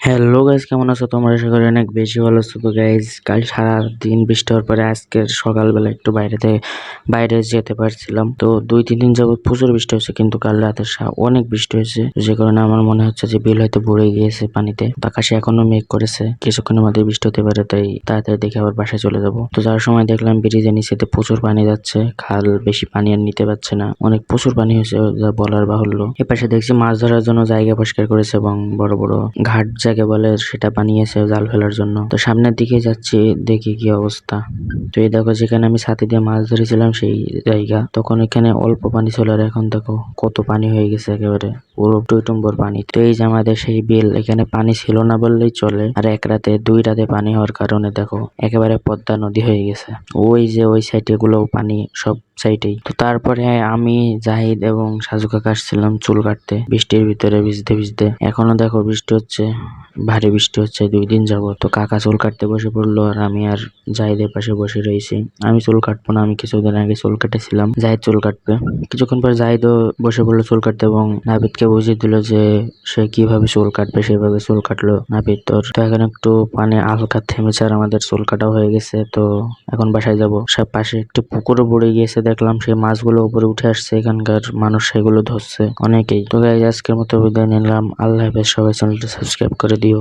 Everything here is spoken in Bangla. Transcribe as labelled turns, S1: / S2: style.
S1: হ্যালো গাইজ কেমন আছো তোমরা? আশা করি অনেক বেশি ভালো আছো। তো গাইজ কাল সারা দিন বৃষ্টি হওয়ার পরে আজকের সকালবেলা একটু বাইরেতে, বাইরে যেতে পারছিলাম। তো দুই, তিন দিন যাবত প্রচুর বৃষ্টি হয়েছে, কিন্তু কাল রাতে অনেক বৃষ্টি হয়েছে। যে কারণে আমার মনে হচ্ছে যে বিল হয়তো ভরে গিয়েছে পানিতে। আকাশে এখনও মেঘ করেছে, কিছুক্ষণের মধ্যে বৃষ্টি হতে পারে, তাই তাড়াতাড়ি দেখে আবার বাসায় চলে যাব। তো যাওয়ার সময় দেখলাম ব্রিজের নিচেতে প্রচুর পানি যাচ্ছে। খাল বেশি পানি আর নিতে পারছে না। অনেক প্রচুর পানি হয়েছে, যা বলার বাহুল্য। এপাশে দেখছি মাছ ধরার জন্য জায়গা পরিষ্কার করেছে এবং বড় বড় ঘাট যাকে বলে সেটা বানিয়েছে জাল ফেলার জন্য। তো সামনের দিকে যাচ্ছি, দেখি কি অবস্থা। তো এই দেখো, যেখানে আমি ছাতি দিয়ে মাছ ধরেছিলাম সেই জায়গা। তখন এখানে অল্প পানি ছিল আর এখন দেখো কত পানি হয়ে গেছে একেবারে। পুরো টুইটুম্বর পানি। তো এই যে আমাদের সেই বিল, এখানে পানি ছিল না বললেই চলে। আর এক রাতে, দুই রাতে পানি হওয়ার কারণে দেখো, একেবারে পদ্মা নদী হয়ে গেছে। ওই যে ওই সাইডে গুলো পানি সব সাইডেই তো তারপরে আমি, জাহিদ এবং সাজু কাকা আসছিলাম চুল কাটতে। বৃষ্টির ভিতরে ভিজতে ভিজতে। এখনও দেখো বৃষ্টি হচ্ছে, ভারী বৃষ্টি হচ্ছে, দুই দিন যাব তো কাকা চুল কাটতে বসে পড়ল আর আমি আর জাহিদের পাশে বসে রয়েছি। আমি চুল কাটবো না, আমি কিছুদিন আগে চুল কাটেছিলাম জাহিদ চুল কাটবে কিছুক্ষণ পর জাহিদও বসে পড়ল চুল কাটতে এবং নাবিদকে বুঝিয়ে দিল যে সে কীভাবে চুল কাটবে, সেভাবে চুল কাটলো। নাপিত তোর তো এখন একটু পানি হালকা থেমেছে আর আমাদের চুল কাটাও হয়ে গেছে, তো এখন বাসায় যাব। সব পাশে একটি পুকুরও পড়ে গিয়েছে, দেখলাম সেই মাছগুলো উপরে উঠে আসছে, এখানকার মানুষ সেগুলো ধরছে অনেকেই। তো গাইজ আজকের মতো বিদায় নিলাম। আল্লাহ হাফেজ, সবাই চ্যানেলটা সাবস্ক্রাইব করে দিও।